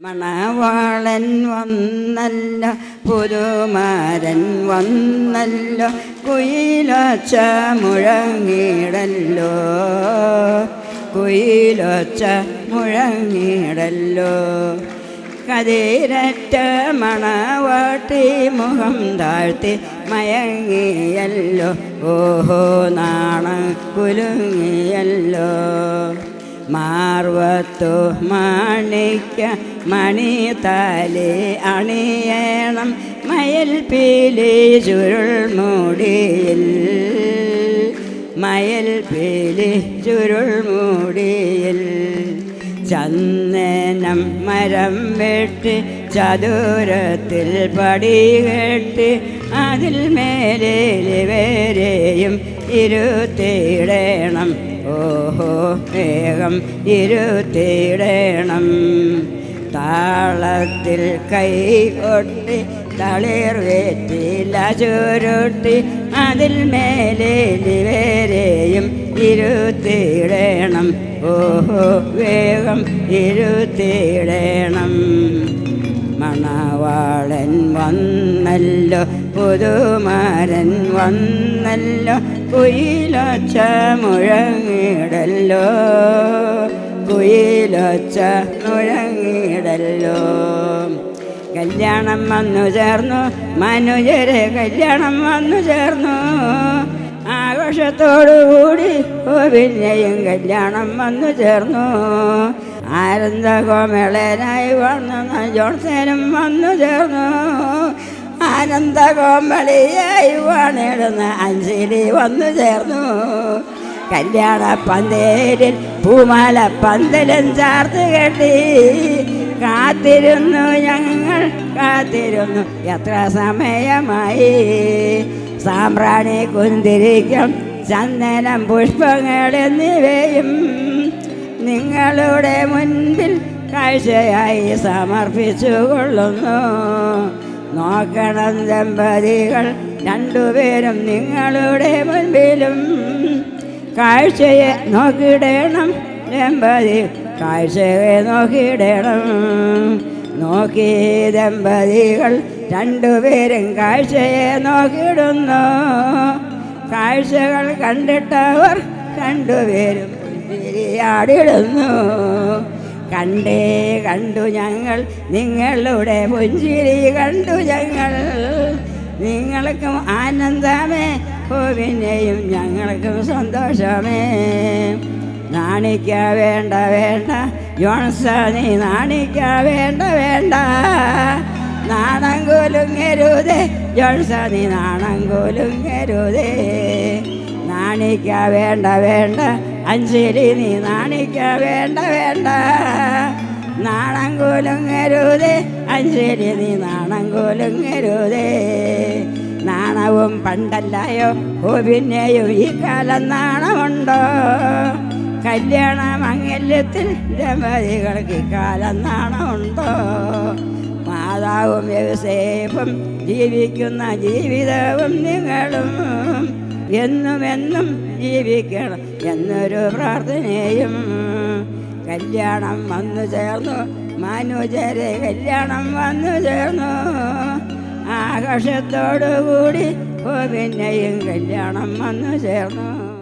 മണവാളൻ വന്നല്ല പുതുമാരൻ വന്നല്ല കുയിലച്ച മുഴങ്ങിടല്ലോ കുയിലച്ച മുഴങ്ങിടല്ലോ കതിരറ്റ മണവാട്ടി മുഖം താഴ്ത്തി മയങ്ങിയല്ലോ. ഓഹോ നാണ കുലുങ്ങിയല്ലോ. മാർവത്തു മാണിക്ക മണി താലി അണിയണം മയൽ പീലി ചുരുൾ മൂടിയിൽ. മയൽ പീലി ചുരുൾ മൂടിയിൽ. ചന്ദനം മരം വെട്ടി ചതുരത്തിൽ പടി കെട്ടി അതിൽ മേലേ വരെയും ഇരുത്തിയിടണം ഓഹോ വേഗം ഇരുത്തിയിടണം താളത്തിൽ കൈ കൊട്ടി തളിർ വേറ്റില ചുരുട്ടി അതിൽ മേലെ വരെയും ഇരുത്തിയിടണം ഓഹോ വേഗം ഇരുത്തിയിടണം മണവാളൻ വന്നല്ലോ പുതുമാരൻ വന്നല്ലോ കുയിലൊച്ച മുഴങ്ങിടല്ലോ കുയിലൊച്ച മുഴങ്ങിടല്ലോ. കല്യാണം വന്നു ചേർന്നു മനുജരെ കല്യാണം വന്നു ചേർന്നു. ആഘോഷത്തോടുകൂടി പിന്നെയും കല്യാണം വന്നു ചേർന്നു. കോമളനായി വന്നു ജോൺസനും വന്നു ചേർന്നു. ആനന്ദ കോമളിയായി അഞ്ജലി അഞ്ചിലി വന്നു ചേർന്നു. കല്യാണ പന്തേരിൽ പൂമാല പന്തലും ചാർത്ത് കെട്ടി. കാത്തിരുന്നു ഞങ്ങൾ കാത്തിരുന്നു. എത്ര സമയമായി? സാമ്പ്രാണി കുന്തിരിക്കും ചന്ദനം പുഷ്പങ്ങൾ എന്നിവയും നിങ്ങളുടെ മുൻപിൽ കാഴ്ചയായി സമർപ്പിച്ചു കൊള്ളുന്നു നോക്കണം ദമ്പതികൾ രണ്ടുപേരും നിങ്ങളുടെ മുൻപിലും. കാഴ്ചയെ നോക്കിടണം ദമ്പതി കാഴ്ചയെ നോക്കിയിടണം. നോക്കി ദമ്പതികൾ രണ്ടുപേരും കാഴ്ചയെ നോക്കിയിടുന്നു. കാഴ്ചകൾ കണ്ടിട്ടവർ രണ്ടുപേരും പുഞ്ചിരിയാടിടുന്നു കണ്ടേ കണ്ടു ഞങ്ങൾ നിങ്ങളുടെ പുഞ്ചിരി കണ്ടു ഞങ്ങൾ. നിങ്ങൾക്കും ആനന്ദമേ ഓ ഞങ്ങൾക്കും സന്തോഷമേ. നാണിക്ക വേണ്ട വേണ്ട. ജോൺസ നീ നാണിക്ക വേണ്ട വേണ്ട. നാണം കൊലുങ്ങരുതേ. ജോൺസ നീ നാണം കൊലുങ്ങരുതേ. നാണിക്ക വേണ്ട വേണ്ട. അഞ്ചലി നീ നാണിക്ക വേണ്ട വേണ്ട. നാണം കൊലുങ്ങരുതേ. നീ നാണം നാണവും പണ്ടല്ലായോ ഓ പിന്നെയും ഈ കാലം നാണമുണ്ടോ? കല്യാണ മംഗല്യത്തിൽ ദമ്പതികൾക്ക് കാലം നാണമുണ്ടോ? മാതാവും വ്യവസേഫും ജീവിക്കുന്ന ജീവിതവും നിങ്ങളും എന്നും എന്നും ജീവിക്കണം എന്നൊരു പ്രാർത്ഥനയും കല്യാണം വന്നു ചേർന്നു. മനുജരെ കല്യാണം വന്നു ചേർന്നു. ആകാശത്തോടുകൂടി ഓ പിന്നെയും കല്യാണം വന്നു ചേർന്നു.